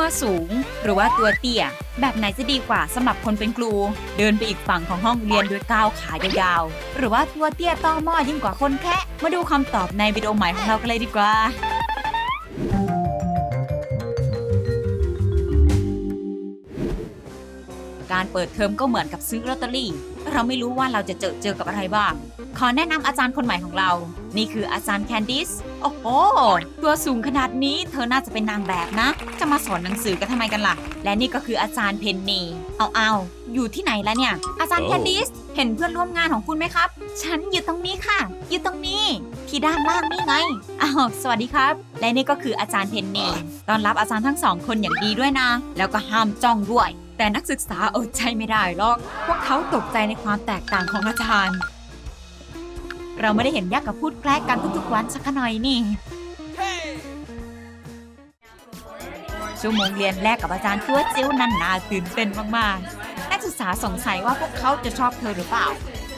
ตัวสูง หรือว่าตัวเตี้ย แบบไหนจะดีกว่าสำหรับคนเป็นครู เดินไปอีกฝั่งของห้องเรียนด้วยก้าวขายาวๆ หรือว่าตัวเตี้ยต้อหม้อยิ่งกว่าคนแคะมาดูคำตอบในวิดีโอใหม่ของเรากันเลยดีกว่าการเปิดเทอมก็เหมือนกับซื้อลอตเตอรี่ เราไม่รู้ว่าเราจะเจอเจอกับอะไรบ้าง ขอแนะนำอาจารย์คนใหม่ของเรา นี่คืออาจารย์แคนดิส โอ้โห ตัวสูงขนาดนี้เธอน่าจะเป็นนางแบบนะ จะมาสอนหนังสือกันทำไมกันล่ะ และนี่ก็คืออาจารย์เพนนีเอาเอาอยู่ที่ไหนแล้วเนี่ย อาจารย์โอ้แคนดิส เห็นเพื่อนร่วมงานของคุณไหมครับ ฉันอยู่ตรงนี้ค่ะอยู่ตรงนี้ ที่ด้านล่างนี่ไง อ้าว สวัสดีครับ และนี่ก็คืออาจารย์เพนนีต้อนรับอาจารย์ทั้งสองคนอย่างดีด้วยนะ แล้วก็ห้ามจ้องด้วย แต่นักศึกษาอดใจไม่ได้หรอก พวกเขาตกใจในความแตกต่างของอาจารย์ เราไม่ได้เห็นยักษ์กับพูดแกล้งกันทุกๆวันสักหน่อยนี่ชั่วโมงเรียนแรกกับอาจารย์ตัวจิ้วนั่นนาตื่นเต้นมากๆ นักศึกษาสงสัยว่าพวกเขาจะชอบเธอหรือเปล่า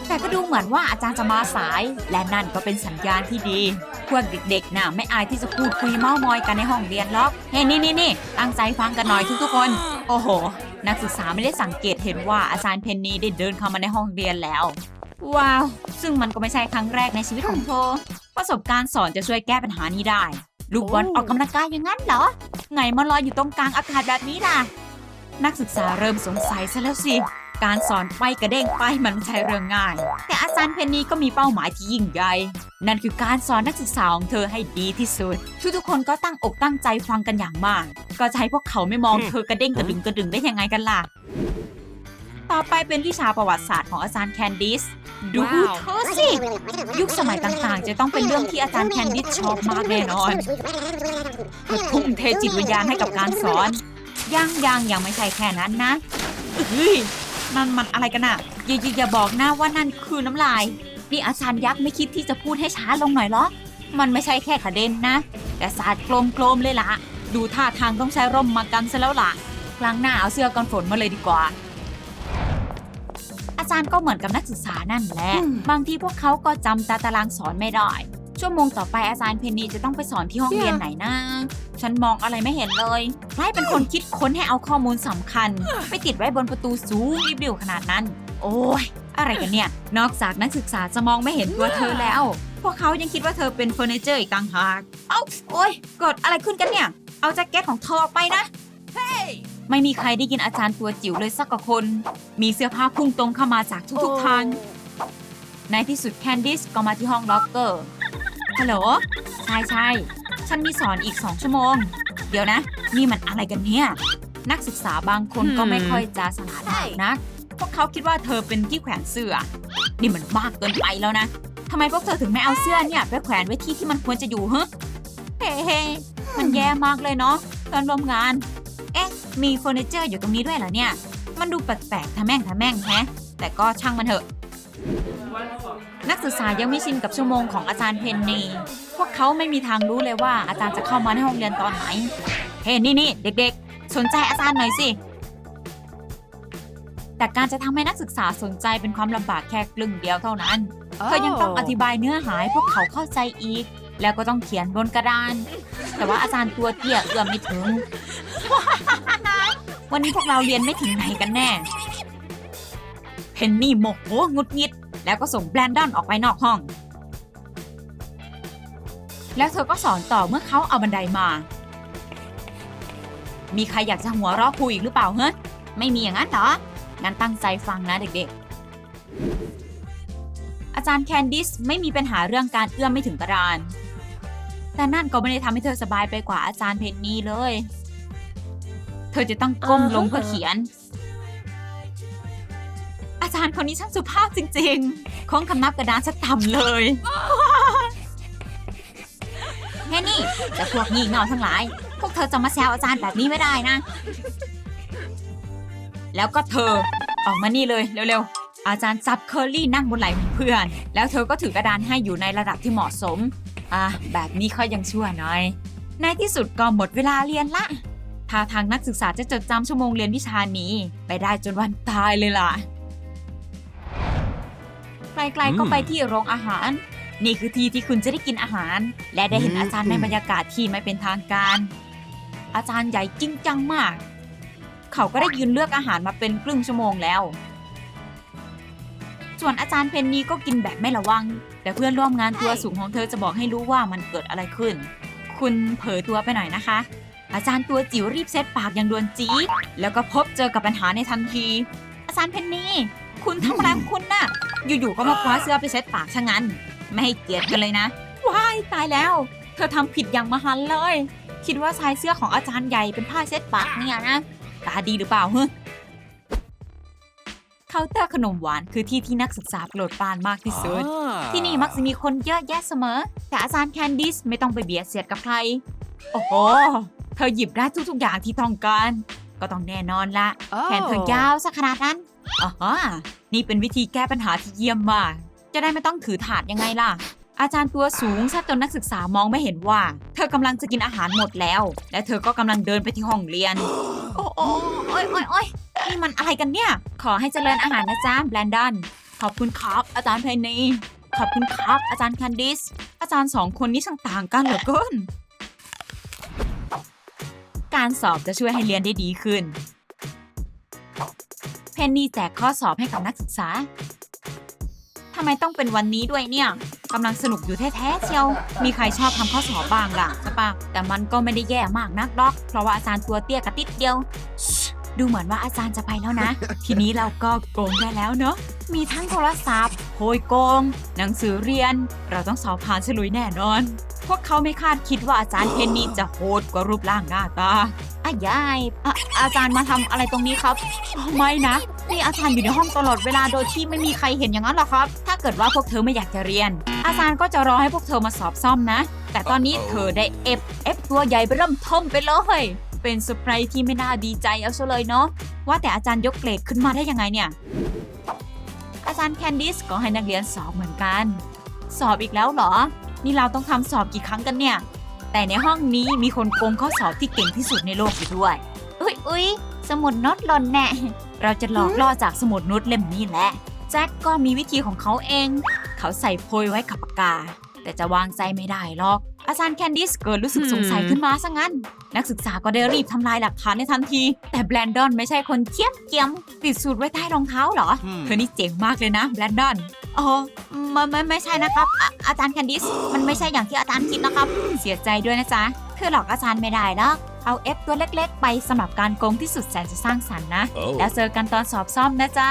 แต่ก็ดูเหมือนว่าอาจารย์จะมาสาย และนั่นก็เป็นสัญญาณที่ดี พวกเด็กๆน่ะไม่อายที่จะพูดคุยเม้ามอยกันในห้องเรียนหรอก เฮ้ยนี่นี่นี่ตั้งใจฟังกันหน่อยทุกๆคน โอ้โห นักศึกษาไม่ได้สังเกตเห็นว่าอาจารย์เพนนีได้เดินเข้ามาในห้องเรียนแล้ว ว้าว ซึ่งมันก็ไม่ใช่ครั้งแรกในชีวิตของเธอ ประสบการณ์สอนจะช่วยแก้ปัญหานี้ได้ ลูกบอลออกกำลังกายอย่างนั้นเหรอ ไงมาลอยอยู่ตรงกลางอากาศแบบนี้ล่ะ นักศึกษาเริ่มสงสัยซะแล้วสิ การสอนไปกระเด้งไปมันไม่ใช่เรื่องง่าย แต่อาจารย์เพนนีก็มีเป้าหมายที่ยิ่งใหญ่ นั่นคือการสอนนักศึกษาของเธอให้ดีที่สุด ทุกๆคนก็ตั้งอกตั้งใจฟังกันอย่างมาก ก็จะให้พวกเขาไม่มองเธอกระเด้งกระดึงกระดึงได้ยังไงกันล่ะ ต่อไปเป็นวิชาประวัติศาสตร์ของอาจารย์แคนดิส ดูเธอสิ ยุคสมัยต่างๆ จะต้องเป็นเรื่องที่อาจารย์แคนดิสชอบมากแน่นอนเธอทุ่มเทจิตวิญญาณให้กับการสอน ยังยังยังไม่ใช่แค่นั้นนะเฮ้ยนั่นมันอะไรกันอะอย่าอย่าอย่าบอกนะว่านั่นคือน้ำลาย นี่อาจารย์ยักษ์ไม่คิดที่จะพูดให้ช้าลงหน่อยเหรอ มันไม่ใช่แค่กระเด็นนะ แต่สาดโกลมๆเลยล่ะ ดูท่าทางต้องใช้ร่มมากันซะแล้วล่ะ ครั้งหน้าเอาเสื้อกันฝนมาเลยดีกว่าอา จารย์ก็เหมือนกับนักศึกษานั่นแหละ บางทีพวกเขาก็จำตาตารางสอนไม่ได้ ชั่วโมงต่อไปอาจารย์เพนนีจะต้องไปสอนที่ห้องเรียนไหนนะฉันมองอะไรไม่เห็นเลยใครเป็นคนคิดค้นให้เอาข้อมูลสำคัญ ไปติดไว้บนประตูสูงริบวขนาดนั้น โอ้ยอะไรกันเนี่ย นอกจากนักศึกษาจะมองไม่เห็นตัวเธอแล้ว พวกเขายังคิดว่าเธอเป็นเฟอร์นิเจอร์อีกต่างหาก เอ้า โอ้ยเกิดอะไรขึ้นกันเนี่ย เอาแจ็คเก็ตของเธอออกไปนะ ไม่มีใครได้ยินอาจารย์ตัวจิ๋วเลยสักกว่าคน มีเสื้อผ้าพุ่งตรงเข้ามาจากทุกๆทาง ในที่สุดแคนดิสก็มาที่ห้องล็อกเกอร์ ฮัลโหล ใช่ใช่ ฉันมีสอนอีกสองชั่วโมง เดี๋ยวนะ นี่มันอะไรกันเนี่ย นักศึกษาบางคนก็ไม่ค่อยจะสลาดมากนะพวกเขาคิดว่าเธอเป็นที่แขวนเสื้อ นี่มันมากเกินไปแล้วนะทำไมพวกเธอถึงไม่เอาเสื้อเนี่ยไปแขวนไว้ที่ที่มันควรจะอยู่ฮะเฮ้เฮ้มันแย่มากเลยเนาะตอนร่วมงานเอ๊ะ มีเฟอร์นิเจอร์อยู่ตรงนี้ด้วยเหรอเนี่ย มันดูแปลกๆทะแม่งทะแม่งแฮะ แต่ก็ช่างมันเถอะ นักศึกษายังไม่ชินกับชั่วโมงของอาจารย์เพนนีพวกเขาไม่มีทางรู้เลยว่าอาจารย์จะเข้ามาในห้องเรียนตอนไหน เฮ้นี่นี่เด็กๆ สนใจอาจารย์หน่อยสิ แต่การจะทำให้นักศึกษาสนใจเป็นความลำบากแค่กลึ่งเดียวเท่านั้น เธอยังต้องอธิบายเนื้อหาให้พวกเขาเข้าใจอีก แล้วก็ต้องเขียนบนกระดาน แต่ว่าอาจารย์ตัวเตี้ยเอื้อมไม่ถึง วันนี้พวกเราเรียนไม่ถึงไหนกันแน่ เพนนี่โมโหงุดงิด แล้วก็ส่งแบรนดอนออกไปนอกห้อง แล้วเธอก็สอนต่อเมื่อเขาเอาบันไดมา มีใครอยากจะหัวเราะคุยอีกหรือเปล่าเฮ้ยไม่มีอย่างนั้นเหรอ งั้นตั้งใจฟังนะเด็กๆ อาจารย์แคนดิสไม่มีปัญหาเรื่องการเอื้อมไม่ถึงกรานแต่นั่นก็ไม่ได้ทำให้เธอสบายไปกว่าอาจารย์เพนนีเลย เธอจะต้องก้มลงเพื่อเขียน อาจารย์คนนี้ช่างสุภาพจริงๆโค้งคำนับกระดานชัดต่ำเลยแค่นี่แต่พวกงี่เง่าทั้งหลาย พวกเธอจะมาแซวอาจารย์แบบนี้ไม่ได้นะ แล้วก็เธอออกมานี่เลยเร็วๆ อาจารย์ซับเคอรี่นั่งบนไหล่ของเพื่อน แล้วเธอก็ถือกระดานให้อยู่ในระดับที่เหมาะสม อะแบบนี้เขายังชั่วหน่อย ในที่สุดก็หมดเวลาเรียนละ ท่าทางนักศึกษาจะจดจำชั่วโมงเรียนวิชานี้ ไปได้จนวันตายเลยล่ะ ไกลๆก็ไปที่โรงอาหาร นี่คือที่ที่คุณจะได้กินอาหาร และได้เห็นอาจารย์ในบรรยากาศที่ไม่เป็นทางการ อาจารย์ใหญ่จริงจังมาก เขาก็ได้ยืนเลือกอาหารมาเป็นครึ่งชั่วโมงแล้ว ส่วนอาจารย์เพนนีก็กินแบบไม่ระวัง แต่เพื่อนร่วมงานตัวสูงของเธอจะบอกให้รู้ว่ามันเกิดอะไรขึ้น คุณเผลอตัวไปหน่อยนะคะ อาจารย์ตัวจิ๋วรีบเซตปากอย่างด่วนจี๊ดแล้วก็พบเจอกับปัญหาในทันที อาจารย์เพนนีคุณทำอะไรของคุณน่ะ อยู่ๆก็มาคว้าเสื้อไปเช็ดปากชะงั้น ไม่ให้เกียรติกันเลยนะ ว้ายตายแล้ว เธอทำผิดอย่างมหันต์เลย คิดว่าชายเสื้อของอาจารย์ใหญ่เป็นผ้าเช็ดปากเนี่ยนะ ตาดีหรือเปล่าฮึเคาน์เตอร์ขนมหวานคือที่ที่นักศึกษาโปรดปรานมากที่สุด ที่นี่มักจะมีคนเยอะแยะเสมอ แต่อาจารย์แคนดิสไม่ต้องไปเบียดเสียดกับใคร โอ้โห เธอหยิบได้ทุกๆอย่างที่ต้องการ ก็ต้องแน่นอนละแขนเธอยาวซะขนาดนั้นอ๋อนี่เป็นวิธีแก้ปัญหาที่เยี่ยมมาก จะได้ไม่ต้องถือถาดยังไงล่ะ อาจารย์ตัวสูงซะจนนักศึกษามองไม่เห็นว่า เธอกำลังจะกินอาหารหมดแล้ว และเธอก็กำลังเดินไปที่ห้องเรียน โอ้โอ้โอ้ยโอ้ยโอ้ยนี่มันอะไรกันเนี่ย ขอให้เจริญอาหารนะจ๊ะแบรนดอนขอบคุณครับอาจารย์เพนนีขอบคุณครับ อาจารย์แคนดิส อาจารย์สองคนนี้ช่างต่างกันเหลือเกิน การสอบจะช่วยให้เรียนได้ดีขึ้น เพนนีแจกข้อสอบให้กับนักศึกษาทำไมต้องเป็นวันนี้ด้วยเนี่ยกำลังสนุกอยู่แท้ๆเชียว มีใครชอบทำข้อสอบบ้างล่ะใช่ปะแต่มันก็ไม่ได้แย่มากนักหรอก เพราะว่าอาจารย์ตัวเตี้ยกระติดเดียว ดูเหมือนว่าอาจารย์จะไปแล้วนะ ทีนี้เราก็โกงได้แล้วเนอะมีทั้งโทรศัพท์โพยโกง หนังสือเรียน เราต้องสอบผ่านฉลุยแน่นอน พวกเขาไม่คาดคิดว่าอาจารย์เพนนีจะโหดกว่ารูปร่างหน้าตาอายายอะอาจารย์มาทำอะไรตรงนี้ครับอ๋อไม่นะ นี่อาจารย์อยู่ในห้องตลอดเวลาโดยที่ไม่มีใครเห็นอย่างนั้นหรอครับ ถ้าเกิดว่าพวกเธอไม่อยากจะเรียน อาจารย์ก็จะรอให้พวกเธอมาสอบซ่อมนะ แต่ตอนนี้เธอได้เอฟเอฟตัวใหญ่ไปเริ่มท่มไปเลย เป็นเซอร์ไพรส์ที่ไม่น่าดีใจเอาซะเลยเนาะ ว่าแต่อาจารย์ยกเกรดขึ้นมาได้ยังไงเนี่ย อาจารย์แคนดิสก็ให้นักเรียนสอบเหมือนกัน สอบอีกแล้วเหรอ นี่เราต้องทำสอบกี่ครั้งกันเนี่ย แต่ในห้องนี้มีคนโกงข้อสอบที่เก่งที่สุดในโลกอยู่ด้วย อุ๊ยอุ๊ยสมุดโน้ตหล่นแน่เราจะหลอกล่อจากสมุดโน้ตเล่มนี้แหละแจ็คก็มีวิธีของเขาเอง เขาใส่โพยไว้กับปากกา แต่จะวางใจไม่ได้หรอก อาจารย์แคนดิสเกิดรู้สึกสงสัยขึ้นมาซะงั้น นักศึกษาก็ได้รีบทำลายหลักฐานในทันที แต่แบรนดอนไม่ใช่คนเทียมเกียมติดสูตรไว้ใต้รองเท้าเหรอ เธอนี่เจ๋งมากเลยนะแบรนดอนอ๋อไม่ไม่ไม่ใช่นะครับอาอาจารย์แคนดิส มันไม่ใช่อย่างที่อาจารย์คิดนะครับ เสียใจด้วยนะจ๊ะเธอหลอกอาจารย์ไม่ได้หรอกเอาเอฟตัวเล็กๆ ไปสำหรับการโกงที่สุดแสนจะสร้างสรรค์นะแล้วเจอกันตอนสอบซ่อมนะจ๊ะ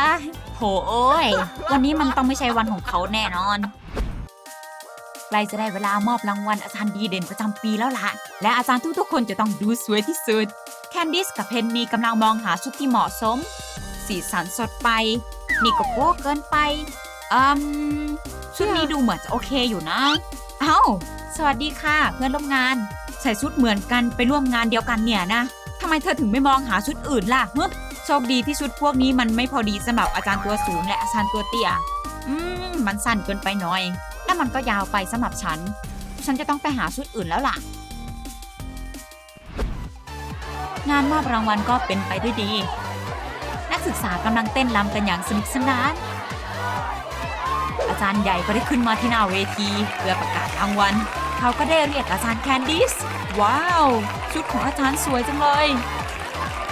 โถโอ้ย วันนี้มันต้องไม่ใช่วันของเขาแน่นอน ใกล้จะได้เวลามอบรางวัลอาจารย์ดีเด่นประจำปีแล้วล่ะ และอาจารย์ทุกๆคนจะต้องดูสวยที่สุด แคนดิสกับเพนนีกำลังมองหาชุดที่เหมาะสม สีสันสดไป นี่ก็โป๊เกินไปอืมชุดนี้ดูเหมือนจะโอเคอยู่นะ เอ้า สวัสดีค่ะ เพื่อนร่วมงาน ใส่ชุดเหมือนกันไปร่วมงานเดียวกันเนี่ยนะทำไมเธอถึงไม่มองหาชุดอื่นล่ะเฮ้โชคดีที่ชุดพวกนี้มันไม่พอดีสำหรับอาจารย์ตัวสูงและอาจารย์ตัวเตี้ย อืม มันสั้นเกินไปหน่อย และมันก็ยาวไปสำหรับฉัน ฉันจะต้องไปหาชุดอื่นแล้วล่ะ งานมอบรางวัลก็เป็นไปด้วยดี นักศึกษากำลังเต้นรำกันอย่างสนุกสนาน อาจารย์ใหญ่ก็ได้ขึ้นมาที่หน้าเวที เพื่อประกาศรางวัล เขาก็ได้เรียกอาจารย์แคนดิส ว้าว ชุดของอาจารย์สวยจังเลย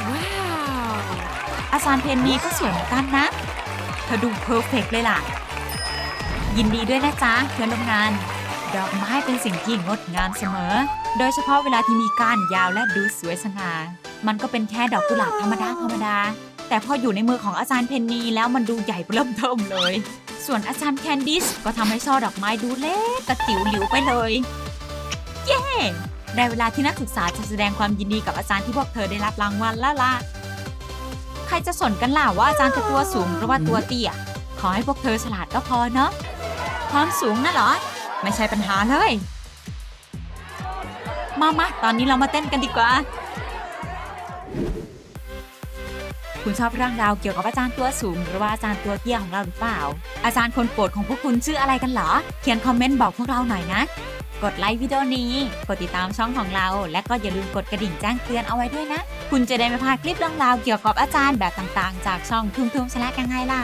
ว้าว อาจารย์เพนนีก็สวยเหมือนกันนะเธอดูเพอร์เฟกเลยล่ะ ยินดีด้วยนะจ๊ะเพื่อนร่วมงาน ดอกไม้เป็นสิ่งที่งดงามเสมอ โดยเฉพาะเวลาที่มีก้านยาวและดูสวยสง่า มันก็เป็นแค่ดอกกุหลาบธรรมดาธรรมดา แต่พออยู่ในมือของอาจารย์เพนนีแล้วมันดูใหญ่เริ่มเทิมเลย ส่วนอาจารย์แคนดิสก็ทำให้ช่อดอกไม้ดูเล็กกระจิ๋วหลิวไปเลย เย้ได้เวลาที่นักศึกษาจะแสดงความยินดีกับอาจารย์ที่พวกเธอได้รับรางวัลแล้วล่ะ ใครจะสนกันล่ะว่าอาจารย์จะตัวสูงหรือว่าตัวเตี้ย ขอให้พวกเธอฉลาดก็พอเนาะ ความสูงน่ะเหรอ ไม่ใช่ปัญหาเลย มามาตอนนี้เรามาเต้นกันดีกว่า คุณชอบเรื่องราวเกี่ยวกับอาจารย์ตัวสูง หรือว่าอาจารย์ตัวเตี้ยของเราหรือเปล่า อาจารย์คนโปรดของพวกคุณชื่ออะไรกันเหรอ เขียนคอมเมนต์บอกพวกเราหน่อยนะ กดไลค์วิดีโอนี้ กดติดตามช่องของเรา และก็อย่าลืมกดกระดิ่งแจ้งเตือนเอาไว้ด้วยนะ คุณจะได้ไม่พลาดคลิปเรื่องราวเกี่ยวกับอาจารย์แบบต่างๆ จากช่องทุ่มๆแสลกยังไงล่ะ